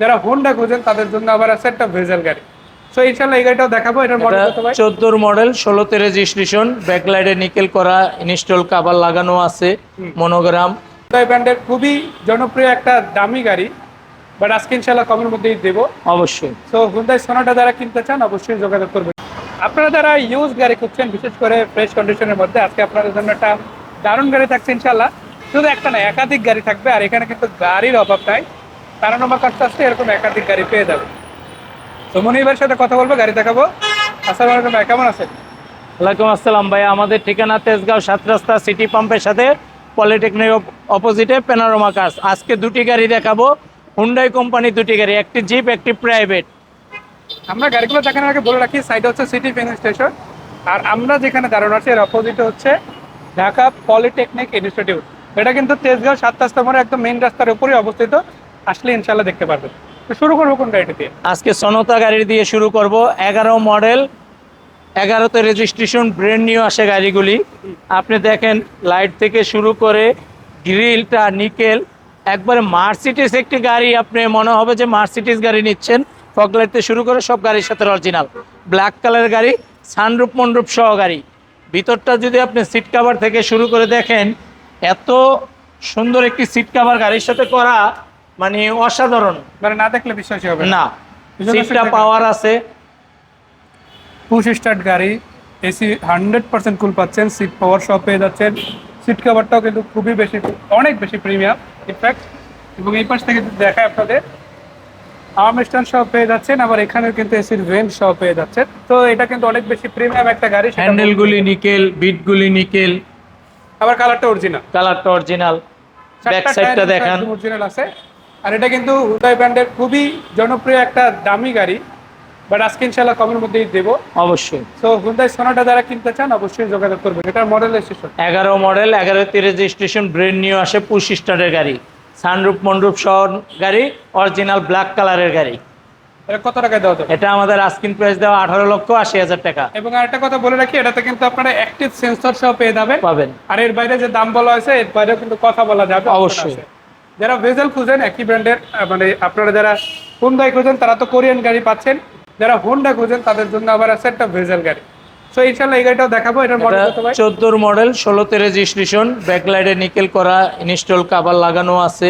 যারা হোন্ডা খুঁজেন তাদের জন্য আবার আছে একটা ভেজেল গাড়ি। সো ইনশাল্লাহ এই গাড়িটাও দেখাবো এটার মডেল কত ভাই? চোদ্দোর মডেল ষোলোতে রেজিস্ট্রেশন ব্যাকলাইটে নিকেল করা ইনস্টল কাভার লাগানো আছে মনোগ্রাম তো এই ব্র্যান্ডের খুবই জনপ্রিয় একটা দামি গাড়ি বাট আজকে ইনশাল্লাহ কমের মধ্যেই দেবো। অবশ্যই। সো হুন্ডাই সোনাটা যারা কিনতে চান অবশ্যই যোগাযোগ করবেন। আপনারা যারা ইউজ গাড়ি খুঁজছেন বিশেষ করে ফ্রেশ কন্ডিশনের মধ্যে আজকে আপনাদের জন্য একটা দারুণ গাড়ি থাকছে ইনশাল্লাহ শুধু একটা না একাধিক গাড়ি থাকবে আর এখানে কিন্তু গাড়ির অভাব নাই। তারা নম্বর কাজটা আসছে এরকম একাধিক গাড়ি পেয়ে যাবে। তো মনিবের সাথে কথা বলব গাড়ি দেখাবো। আসসালামু আলাইকুম ভাই কেমন আছেন? ওয়ালাইকুম আসসালাম ভাই আমাদের ঠিকানা তেজগাঁও সাত রাস্তা সিটি পাম্পের সাথে পলিটেকনিক অপোজিটে প্যানারোমা কার্স আজকে দুটি গাড়ি দেখাবো হুন্ডাই কোম্পানি দুটি গাড়ি একটি জিপ একটি প্রাইভেট আমরা গাড়িগুলো দেখানোর আগে বলে রাখি সাইড হচ্ছে সিটি ফিলিং স্টেশন আর আমরা যেখানে দাঁড়ানো আছি এর অপোজিটে হচ্ছে ঢাকা পলিটেকনিক ইনস্টিটিউট এটা কিন্তু তেজগাঁও সাত রাস্তা মোড়ে একদম মেইন রাস্তার উপরেই অবস্থিত। আসলে ইনশাল্লাহ দেখতে পারবেন। তো শুরু করব কোন গাড়িটি দিয়ে? আজকে সনতা গাড়ি দিয়ে শুরু করব। এগারো মডেল, এগারোতে রেজিস্ট্রেশন ব্র্যান্ড নিউ আসে গাড়িগুলি। আপনি দেখেন লাইট থেকে শুরু করে গ্রিলটা নিকেল একবারে মার্সিটিস একটি গাড়ি, আপনি মনে হবে যে মার্সিটিস গাড়ি নিচ্ছেন। ফগলাইট থেকে শুরু করে সব গাড়ির সাথে অরিজিনাল ব্ল্যাক কালারের গাড়ি সানরূপ মন্ডূপ সহ গাড়ি। ভিতরটা যদি আপনি সিট কাভার থেকে শুরু করে দেখেন, এত সুন্দর একটি সিট কাভার গাড়ির সাথে করা মানে অসাধারণ। মানে না দেখলে বিশ্বাসই হবে না। সিটটা পাওয়ার আছে। পুশ স্টার্ট গাড়ি এসি হান্ড্রেড পার্সেন্ট কুল পাচ্ছেন সিট পাওয়ার সব পেয়ে যাচ্ছেন। সিট কভারটাও কিন্তু খুবই বেশি অনেক বেশি প্রিমিয়াম ইনফ্যাক্ট এবং এই পাশ থেকে দেখায় আপনাদের। আর্ম স্ট্যান্ড সহ পেয়ে যাচ্ছেন আবার এখানেও কিন্তু এসির ভেন্ট সব পেয়ে যাচ্ছেন। তো এটা কিন্তু অনেক বেশি প্রিমিয়াম একটা গাড়ি হ্যান্ডেলগুলি নিকেল বিটগুলি নিকেল। আবার কালারটা অরিজিনাল কালারটা অরিজিনাল ব্যাক সাইডটা দেখান। অরিজিনাল আছে। আর এটা কিন্তু হুদাই ব্র্যান্ডের খুবই জনপ্রিয় একটা দামি গাড়ি বাট আজকে ইনশাল্লাহ কমের মধ্যেই দেবো। অবশ্যই। সো হুন্ডাই সোনাটা যারা কিনতে চান অবশ্যই যোগাযোগ করবেন। এটার মডেল স্টেশন এগারো মডেল এগারো এগারোতে রেজিস্ট্রেশন ব্রেন নিউ আসে পুশ স্টারের গাড়ি। সানরূপ মন্ডূপ সহ গাড়ি অরিজিনাল ব্ল্যাক কালারের গাড়ি। এটা কত টাকায় দেওয়া যাবে? এটা আমাদের আস্কিন প্রাইস দেওয়া আঠারো লক্ষ আশি হাজার টাকা। এবং আরেকটা কথা বলে রাখি এটাতে কিন্তু আপনারা অ্যাক্টিভ সেন্সর সহ পেয়ে যাবেন। পাবেন। আর এর বাইরে যে দাম বলা হয়েছে এর বাইরেও কিন্তু কথা বলা যাবে। অবশ্যই। যারা ভেজেল খুঁজেন একই ব্র্যান্ডের মানে আপনারা যারা হুন্ডাই খুঁজেন তারা তো কোরিয়ান গাড়ি পাচ্ছেন। যারা হোন্ডা খুঁজেন তাদের জন্য আবার আছে একটা ভেজেল গাড়ি। সো ইনশাল্লাহ এই গাড়িটাও দেখাবো। এটার মডেল কত ভাই? চোদ্দোর মডেল ষোলোতে রেজিস্ট্রেশন ব্যাকলাইটে নিকেল করা ইনস্টল কাভার লাগানো আছে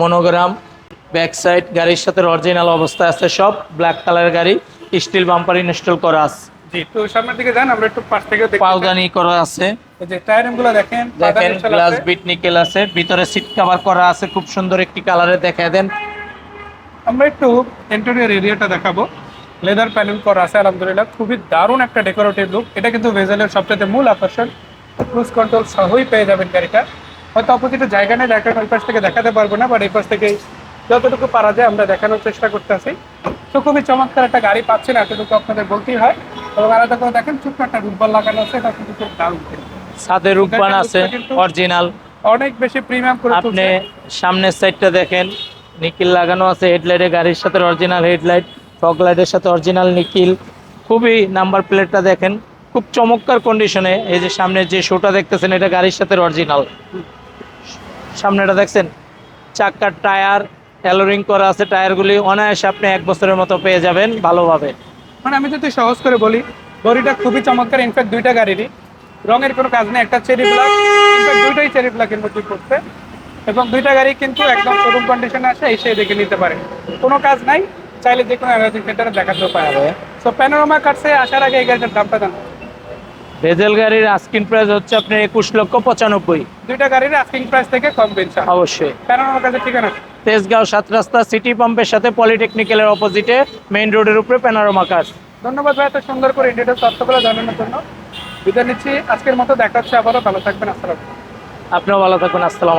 মনোগ্রাম ব্যাক সাইড গাড়ির সাথে অরিজিনাল অবস্থায় আছে সব ব্ল্যাক কালার গাড়ি স্টিল বাম্পার ইনস্টল করা আছে। জি তো সামনের দিকে যান আমরা একটু পাশ থেকে দেখি পাউদানি করা আছে। এই যে দেখেন দেখেন গ্লাস আছে। বিট নিকেল আছে ভিতরে সিট কভার করা আছে খুব সুন্দর একটি কালারে দেখা দেন। আমরা একটু ইন্টেরিয়র এরিয়াটা দেখাবো। লেদার প্যানেল করা আছে আলহামদুলিল্লাহ খুবই দারুণ একটা ডেকোরেটিভ লুক এটা কিন্তু ভেজেলের সবচেয়ে মূল আকর্ষণ। ক্রুজ কন্ট্রোল সহই পেয়ে যাবেন গাড়িটা। হয়তো অপোজিটে জায়গা নেই ওই পাশ থেকে দেখাতে পারব না বাট এই পাশ থেকে যতটুকু পারা যায় আমরা দেখানোর চেষ্টা করতেছি। তো খুবই চমৎকার একটা গাড়ি পাচ্ছেন এতটুকু আপনাদের বলতেই হয়। এবং আলাদা করে দেখেন ছোট্ট একটা রুটবল লাগানো আছে এটা কিন্তু খুব দারুণ সাথে রূপবান আছে অরিজিনাল। অনেক বেশি প্রিমিয়াম করে আপনি সামনের সাইডটা দেখেন নিকিল লাগানো আছে হেডলাইটে গাড়ির সাথে অরিজিনাল হেডলাইট ফগ লাইটের সাথে অরিজিনাল নিকিল। খুবই নাম্বার প্লেটটা দেখেন খুব চমৎকার কন্ডিশনে এই যে সামনে যে শোটা দেখতেছেন এটা গাড়ির সাথে অরিজিনাল সামনেটা দেখছেন চাক্কার টায়ার ট্যালোরিং করা আছে টায়ারগুলি অনায়াসে আপনি এক বছরের মতো পেয়ে যাবেন ভালোভাবে। মানে আমি যদি সহজ করে বলি বডিটা খুবই চমৎকার ইনফ্যাক্ট দুইটা গাড়িরই। রঙের কোনো কাজ নেই একটা চেরি ব্ল্যাক ইনফ্যাক্ট দুইটাই চেরি ব্ল্যাকের মধ্যে করছে এবং দুইটা গাড়ি কিন্তু একদম শোরুম কন্ডিশনে আসে এসে দেখে নিতে পারে। কোনো কাজ নাই চাইলে যে কোনো অ্যানার্জি সেন্টারে দেখাতেও পারে সো প্যানোরামা কাটছে আসার আগে এই গাড়িটার দামটা জানো ভেজেল গাড়ির আস্কিং প্রাইস হচ্ছে আপনার একুশ লক্ষ পঁচানব্বই। দুইটা গাড়ির আস্কিং প্রাইস থেকে কম পেনশন অবশ্যই। প্যানোরামা কাছে ঠিকানা? তেজগাঁও সাত রাস্তা সিটি পাম্পের সাথে পলিটেকনিক্যালের অপোজিটে মেইন রোডের উপরে প্যানারোমা কাজ। ধন্যবাদ ভাই এত সুন্দর করে ইন্ডিয়ার তথ্যগুলো জানানোর জন্য। বিদায় নিচ্ছি আজকের মতো দেখা হচ্ছে আবারও ভালো থাকবেন আসসালাম আপনিও ভালো থাকুন আসসালাম